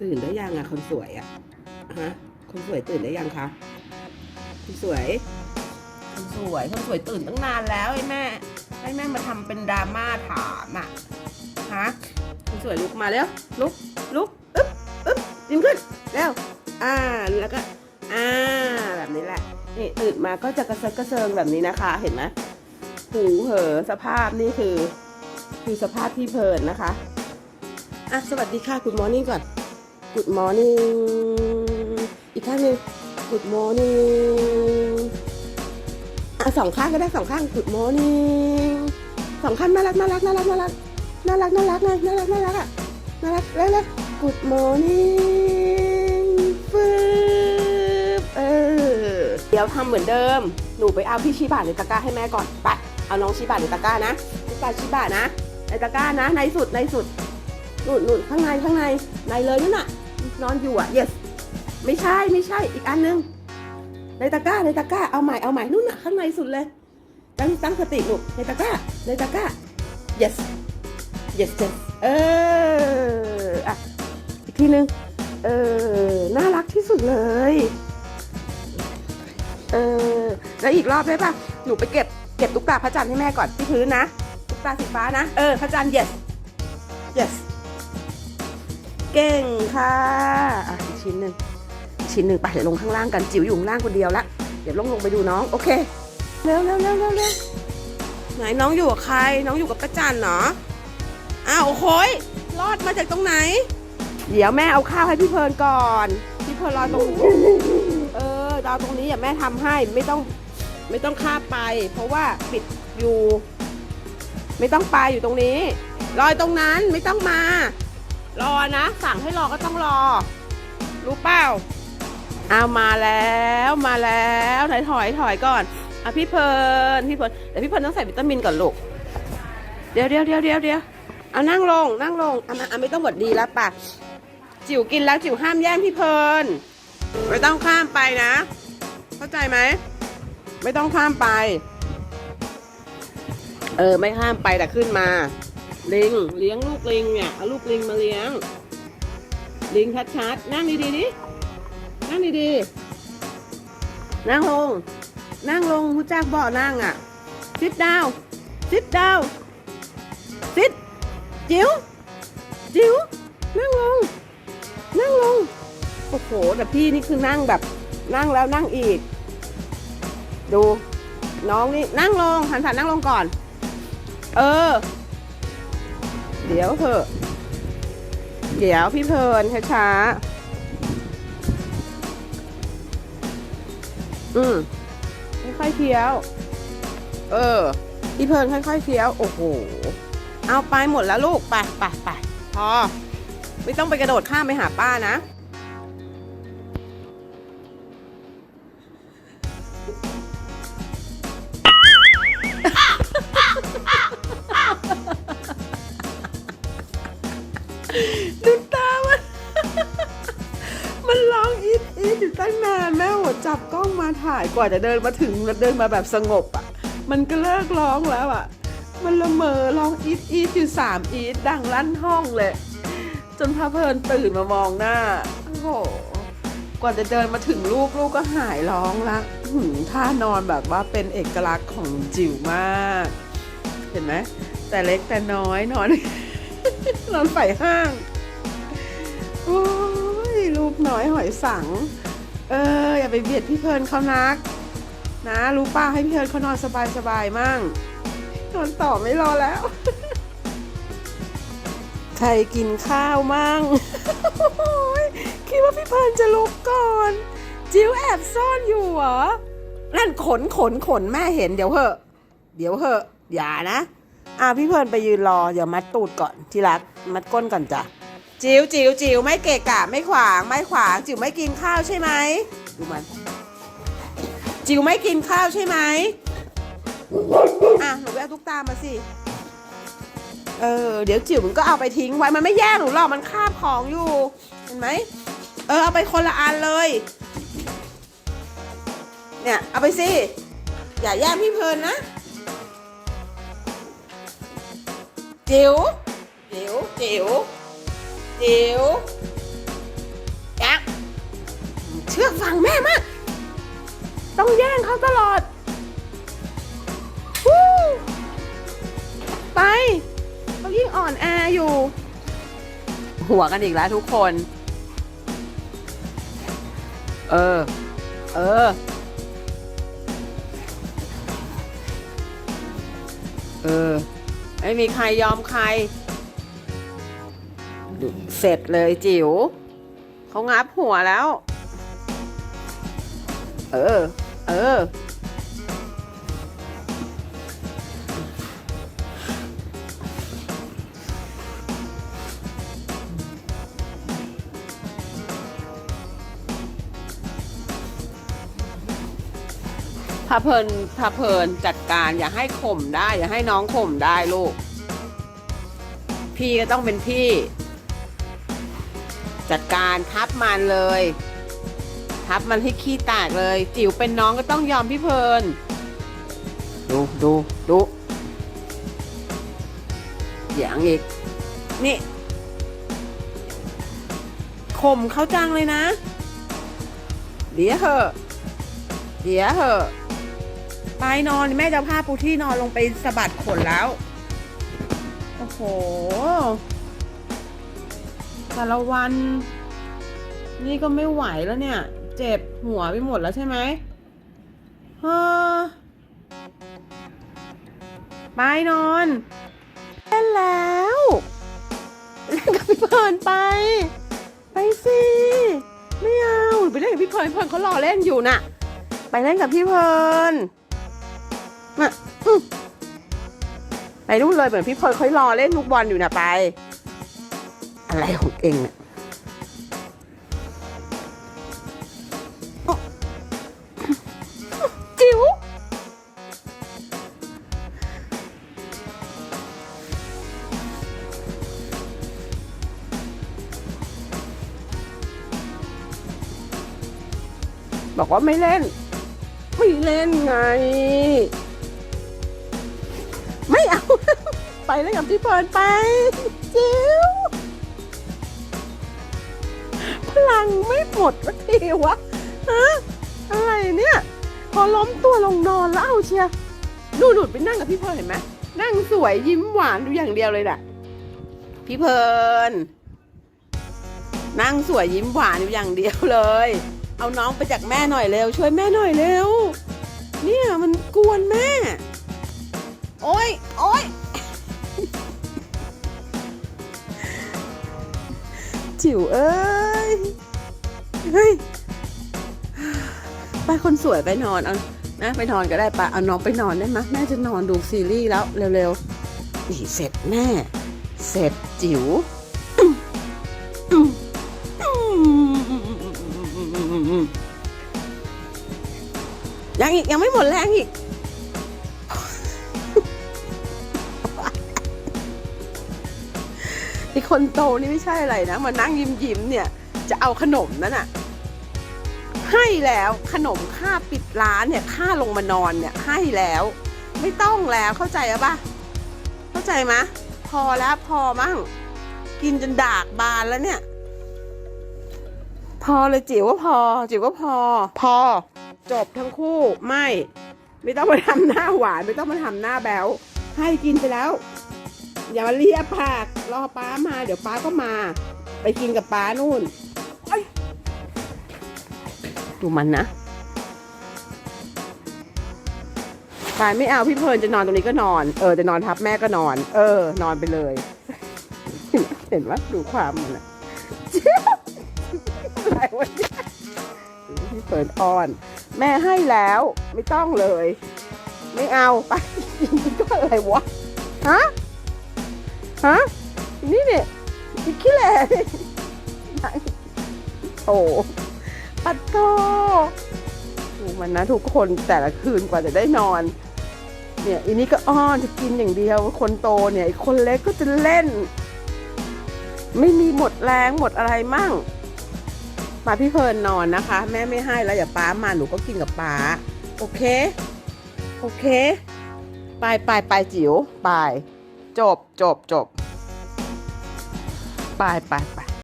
ตื่นได้ยังอะคนสวยอะฮะคนสวยตื่นได้ยังคะคนสวยคนสวยคนสวยตื่นตั้งนานแล้วไอ้แม่ไอ้แม่มาทำเป็นดราม่าถามอะฮะคนสวยลุกมาแล้วลุกลุกอึ๊บอึ๊บยิ้มขึ้นแล้วอ่าแล้วก็อ่าแบบนี้แหละนี่ตื่นมาก็จะกระเซิร์กระเซิงแบบนี้นะคะ เห็นไหมหูเหอสภาพนี่คือ คือสภาพที่เพลินนะคะอะสวัสดีค่ะ Good morning ก่อน Good morning อีกข้างหนึ่ง Good morning อะสองข้างก็ได้สองข้าง Good morning สองข้างน่ารักน่ารักน่ารักน่ารักน่ารักน่ารักน่าน่ารักน่ารักอะน่ารักเลยเลย Good morning ฟืบเออเดี๋ยวทำเหมือนเดิม หนูไปเอาพี่ชิบะในตะกร้าให้แม่ก่อนไปเอาน้องชิบะในตะกร้านะชิบะชิบะนะในตะกร้านะในสุดในสุดหนู่นนู่นข้างในข้างในในเลยนั่นน่ะ นอนอยู่อะ yes ไม่ใช่ไม่ใช่อีกอันนึง ในตะกร้าในตะกร้าเอาใหม่เอาใหม่นู่นน่ะข้างในสุดเลย ตั้งตั้งสติลูกในตะกร้าในตะกร้า yes yes yes เอออะอีกทีนึงเออน่ารักที่สุดเลยเออแล้วอีกรอบได้ปะหนูไปเก็บเก็บตุ๊กตาพระจันทร์ให้แม่ก่อนที่พื้นนะตุ๊กตาสีฟ้านะ เออพระจันทร์ yes yes เก่งค่ะอะอีกชิ้นหนึ่งชิ้นหนึ่งไปเดี๋ยวลงข้างล่างกันจิ๋วอยู่ข้างล่างคนเดียวละเดี๋ยวลงลงไปดูน้องโอเคเร็วเร็วเร็วเร็วเร็วไหนน้องอยู่กับใคร น้องอยู่กับพระจันเหรออ้าวโอ้โหยรอดมาจากตรงไหน เดี๋ยวแม่เอาข้าวให้พี่เพลินก่อน พี่เพลินรอตรงเออรอตรงนี้อย่าแม่ทำให้ไม่ต้องไม่ต้องข้าไป เพราะว่าปิดอยู่ ไม่ต้องไปอยู่ตรงนี้ รอตรงนั้นไม่ต้องมา รอนะ สั่งให้รอก็ต้องรอ รู้เปล่าเอามาแล้วมาแล้วถอยถอยถอยก่อนอะพี่เพลินพี่เพลินแต่พี่เพลินต้องใส่วิตามินก่อนลูกเดี๋ยวเดี๋ยวเดี๋ยวเดี๋ยวเดี๋ยวเอานั่งลงนั่งลงเอะมาอะไม่ต้องหวัดดีแล้วป่ะจิ๋วกินแล้วจิ๋วห้ามแย่งพี่เพลินไม่ต้องข้ามไปนะ เข้าใจไหมไม่ต้องข้ามไป เออไม่ข้ามไปแต่ขึ้นมา ลิงเลี้ยงลูกลิงเนี่ยเอาลูกลิงมาเลี้ยง ลิงชัดๆนั่งดีๆดินั่งดีๆนั่งลง นั่งลงคุณจ้ากบอกนั่งอะ sit down sit down sit จิ๋วจิ๋วนั่งลง นั่งลง โอ้โหแต่พี่นี่คือนั่งแบบ นั่งแล้วนั่งอีก ดู น้องนี่นั่งลงหันสันนั่งลงก่อน เออ เดี๋ยวเถอะเดี๋ยวพี่เพลินช้าๆอืมค่อยๆเคี้ยว เออ พี่เพลินค่อยๆเคี้ยว โอ้โห เอาไปหมดแล้วลูก ไปไปไปพอ ไม่ต้องไปกระโดดข้ามไปหาป้านะ ดูตามัน มันร้องอีดอีดอยู่ตั้งนานแม่หัวจับกล้องมาถ่ายกว่าจะเดินมาถึงแล้วเดินมาแบบสงบอะ มันก็เลิกร้องแล้วอะ มันละเมอร้องอีดอีดอยู่สามอีดดังลั่นห้องเลย จนพระเพลินตื่นมามองหน้า โอ้โห กว่าจะเดินมาถึงลูกลูกก็หายร้องละหืมท่านอนแบบว่าเป็นเอกลักษณ์ของจิ๋วมาก เห็นไหมแต่เล็กแต่น้อยนอน นอนไฝ่ห้าง โอ้ยลูกน้อยหอยสัง เออ อย่าไปเบียดพี่เพลินเขานัก นะรู้ป้าให้พี่เพลินเขานอนสบายๆมั่งนอนต่อไม่รอแล้ว ใครกินข้าวมั่งคิดว่าพี่เพลินจะลุกก่อน จิ๋วแอบซ่อนอยู่เหรอ นั่นขนขนขนแม่เห็นเดี๋ยวเหอะ เดี๋ยวเหอะ อย่านะ อะพี่เพลินไปยืนรอ เดี๋ยวมัดตูดก่อนที่รัก มัดก้นก่อนจ้ะ จิ๋วจิ๋วจิ๋วไม่เกะกะไม่ขวางไม่ขวาง จิ๋วไม่กินข้าวใช่ไหมดูมัน จิ๋วไม่กินข้าวใช่ไหมอะหนูไปเอาตุ๊กตามาสิ เออ เดี๋ยวจิ๋วมันก็เอาไปทิ้งไว้ มันไม่แย่หนูหรอก มันคาบของอยู่ เห็นไหม เออ เอาไปคนละอันเลย เนี่ย เอาไปสิ อย่าแย่งพี่เพลินนะ จิ๋วจิ๋วจิ๋วจิ๋วยักษ์เชื่อฟังแม่มาก ต้องแย่งเขาตลอดไปเขายิ่งอ่อนแออยู่ หัวกันอีกแล้วทุกคน เออ เออ เออ ไม่มีใครยอมใคร เสร็จเลยจิ๋วเขางับหัวแล้ว เออ เออาเพลินพาเพลินจัดการอย่าให้ข่มได้ อย่าให้น้องข่มได้ลูก พี่ก็ต้องเป็นพี่ จัดการทับมันเลย ทับมันให้ขี้แตกเลย จิ๋วเป็นน้องก็ต้องยอมพี่เพลิน ดูดูดูอย่างอีก นี่ข่มเขาจังเลยนะ เดี๋ยวเหอะเดี๋ยวเหอะ ไปนอนแม่จะเอาผ้าปูที่นอนลงไปสะบัดขนแล้ว โอ้โห แต่ละวัน นี่ก็ไม่ไหวแล้วเนี่ย เจ็บหัวไปหมดแล้วใช่ไหมเฮ้อไปนอนเล่นแล้วเล่นกับพี่เพลินไป ไปสิไม่เอาไปเล่นกับพี่เพลินเพลินเขารอเล่นอยู่น่ะ ไปเล่นกับพี่เพลิน มาไปนู่นเลยเหมือนพี่เพลินเขารอเล่นทุกวันอยู่น่ะไป อะไรของเองเนี่ยจิ๋วบอกว่าไม่เล่น ไม่เล่นไง ไปเล่นกับพี่เพลินไป จิ๋วพลังไม่หมดสักทีวะฮะอะไรเนี่ย พอล้มตัวลงนอนแล้วเอาเชียร์ดูหนุดไปนั่งกับพี่เพลินเห็นไหมนั่งสวยยิ้มหวานดูอย่างเดียวเลยน่ะพี่เพลินนั่งสวยยิ้มหวานอยู่อย่างเดียวเลย เอาน้องไปจากแม่หน่อยเร็ว ช่วยแม่หน่อยเร็ว เนี่ยมันกวนแม่ โอ๊ยโอ๊ย จิ๋วเอ้ย เฮ้ยไปคนสวยไปนอนเอานะไปนอนก็ได้ปะเอาน้องไปนอนได้ไหมยแม่จะนอนดูซีรีส์แล้วเร็วๆนี่เสร็จแม่ เสร็จจิ๋วยังอีกยังไม่หมดแรงอีก ไอคนโตนี่ไม่ใช่อะไรนะ มานั่งยิ้มยิ้มๆเนี่ย จะเอาขนมนั่นน่ะ ให้แล้วขนมค่าปิดร้านเนี่ยค่าลงมานอนเนี่ยให้แล้ว ไม่ต้องแล้วเข้าใจอะปะเข้าใจมะพอแล้วพอมั่ง กินจนดากบานแล้วเนี่ย พอเลยจิ๋วว่าพอ จิ๋วว่าพอ พอ จบทั้งคู่ไม่ ไม่ต้องมาทำหน้าหวาน ไม่ต้องมาทำหน้าแบ๊วให้กินไปแล้ว อย่ามาเลียปากรอป้ามา เดี๋ยวป้าก็มา ไปกินกับป้านู่นเอ้ยดูมันนะปายไม่เอาพี่เพลินจะนอนตรงนี้ก็นอน เออจะนอนทับแม่ก็นอน เออ นอนไปเลย เห็นไหมเห็นว่าดูความมันอะเจี๊ยบอะไรวะเนี่ยดูพี่เพลินอ่อน แม่ให้แล้วไม่ต้องเลย ไม่เอาไปกินก็อะไรวะฮะ ฮะนี่เนี่ยอีกขี้แหล่โอ้ปัดโตมันนะทุกคนแต่ละคืนกว่าจะได้นอน เนี่ยอีนี้ก็อ้อนจะกินอย่างเดียว คนโตเนี่ยคนเล็กก็จะเล่น ไม่มีหมดแรงหมดอะไรมั่ง มาพี่เพลินนอนนะคะ แม่ไม่ให้แล้วอย่าป้ามาหนูก็กินกับป้า โอเค โอเค ไปไปไปจิ๋วไป จบจบจบไปไปไป